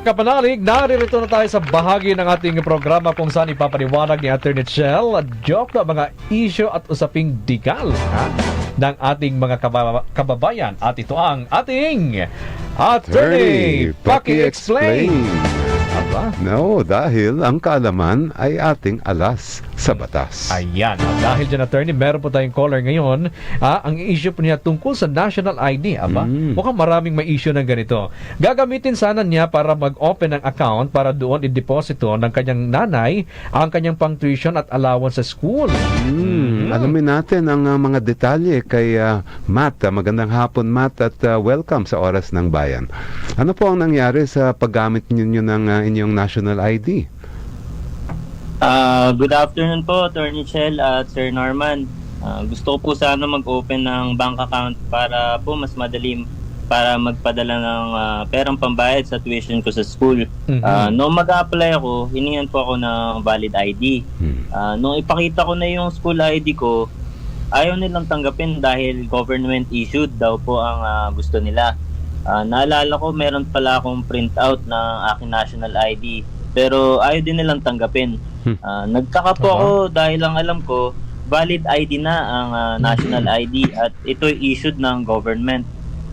Kapanalig, naririto na tayo sa bahagi ng ating programa kung saan ipapaliwanag ni Attorney Chell at joke na mga issue at usaping digal ha, ng ating mga kababa- kababayan. At ito ang ating Attorney Paki-Explain. No, dahil ang kaalaman ay ating alas sa batas. Ayan. At dahil dyan, attorney, meron po tayong caller ngayon. Ah, ang issue po niya tungkol sa national ID. Aba, Mm. mukhang maraming may issue ng ganito. Gagamitin sana niya para mag-open ng account para doon i-deposito ng kanyang nanay ang kanyang pang-tuition at allowance sa school. Hmm, Alamin natin ang uh, mga detalye kay uh, Matt. Uh, magandang hapon, Matt, at uh, welcome sa Oras ng Bayan. Ano po ang nangyari sa paggamit ninyo ng uh, inyong national ID? Ah, good afternoon po, Attorney Chell at Sir Norman. Ah, gusto ko po sana mag-open ng bank account para po mas madali para magpadala ng ah, perang pambayad sa tuition ko sa school. Mhm. Ah, nung mag-apply ako, hiningan po ako ng valid ID. Hmm. Ah, nung ipakita ko na yung school ID ko, ayaw nilang tanggapin dahil government issued daw po ang ah, gusto nila. Ah, naalala ko, meron pala akong printout ng aking national ID. Pero ayaw din nilang tanggapin. Hmm. Ah, nagtaka po ako dahil ang alam ko, valid ID na ang ah, national ID at ito issued ng government.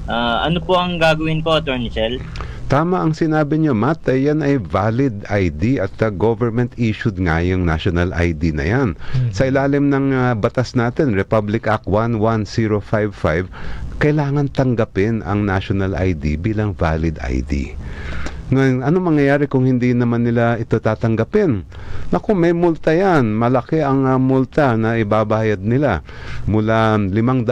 Ah, ano po ang gagawin ko, Attorney Chell? Tama ang sinabi nyo, Matt. Ay, yan ay valid ID at uh, government issued nga yung national ID na yan. Sa ilalim ng uh, batas natin, Republic Act 11055, kailangan tanggapin ang national ID bilang valid ID. Ngayon, ano mangyayari kung hindi naman nila ito tatanggapin? Naku, may multa yan. Malaki ang uh, multa na ibabayad nila. Mula 500,000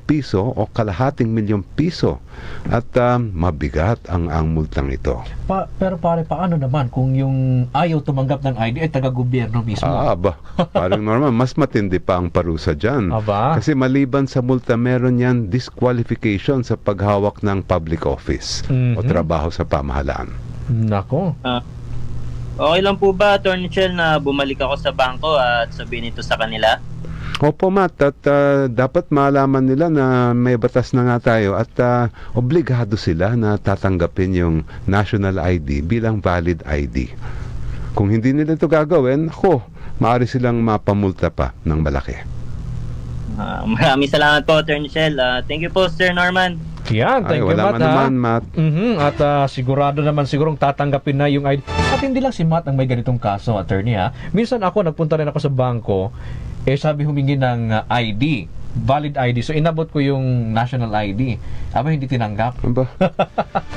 piso o kalahating milyong piso. At uh, mabigat ang, ang multang ito. Pa- pero pare, paano naman kung yung ayaw tumanggap ng ID ay taga-gobyerno mismo? Ah, aba. Parang normal. Mas matindi pa ang parusa dyan. Aba? Kasi maliban sa multa, meron yan disqualification sa paghawak ng public office o Mhm. trabaho sa pamahalaan. Nako. Okay lang po ba, Attorney Chell, na bumalik ako sa bangko at sabihin ito sa kanila? Opo, Matt. At ah, dapat malaman nila na may batas na nga tayo at ah, obligado sila na tatanggapin yung national ID bilang valid ID. Kung hindi nila ito gagawin, ako, maaari silang mapamulta pa ng malaki. Ah, maraming salamat po, Attorney Chell. Ah, thank you po, Sir Norman. Yan, thank Ay, you, Matt. ha? anuman, Matt. Mhm, At ah, sigurado naman sigurong tatanggapin na yung ID. At hindi lang si Matt ang may ganitong kaso, attorney ha. Minsan ako, nagpunta rin ako sa bangko, eh sabi humingi ng ah, ID, valid ID. So inabot ko yung national ID. Aba, hindi tinanggap. Aba,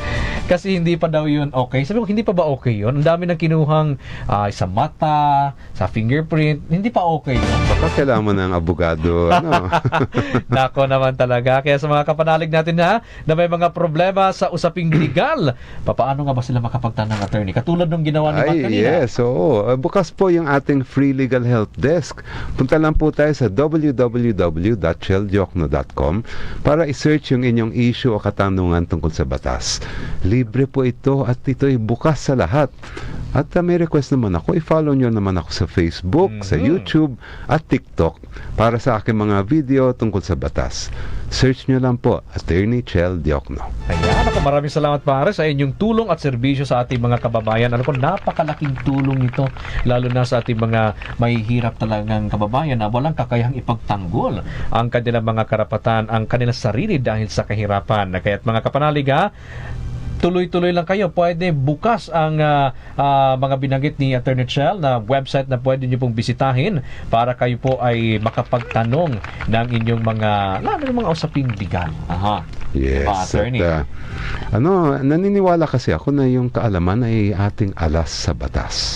Kasi hindi pa daw yun okay. Sabi ko, hindi pa ba okay yun? Ang dami ng kinuhang ah, sa mata, sa fingerprint. Hindi pa okay yun. baka kailangan mo ng abogado. Ano? Nako naman talaga. Kaya sa mga kapanalig natin ha, na may mga problema sa usaping legal, papaano nga ba sila makapagtanong attorney? Katulad nung ginawa ni Matt Ay, kanina. yes. Oo. Uh, Bukas po yung ating free legal help desk. Punta lang po tayo sa www.cheldiokno.com para i-search yung inyong issue o katanungan tungkol sa batas. Libre po ito at ito ay bukas sa lahat. At uh, may request naman ako, i-follow nyo naman ako sa Facebook, sa Mhm. YouTube at TikTok para sa aking mga video tungkol sa batas. Search nyo lang po, Attorney Chel Diokno. Ayan, ako maraming salamat pare sa inyong tulong at serbisyo sa ating mga kababayan. Ano ko, napakalaking tulong nito, lalo na sa ating mga mahihirap talagang kababayan na walang kakayahang ipagtanggol ang kanilang mga karapatan, ang kanilang sarili dahil sa kahirapan. Kaya't mga kapanalig ha, tuloy-tuloy lang kayo. Pwede bukas ang ah, ah, mga binanggit ni Attorney Chell na website na pwede nyo pong bisitahin para kayo po ay makapagtanong ng inyong mga, lalo ng mga usaping legal. Aha. Yes. Diba, attorney? At, uh, ano, naniniwala kasi ako na yung kaalaman ay ating alas sa batas.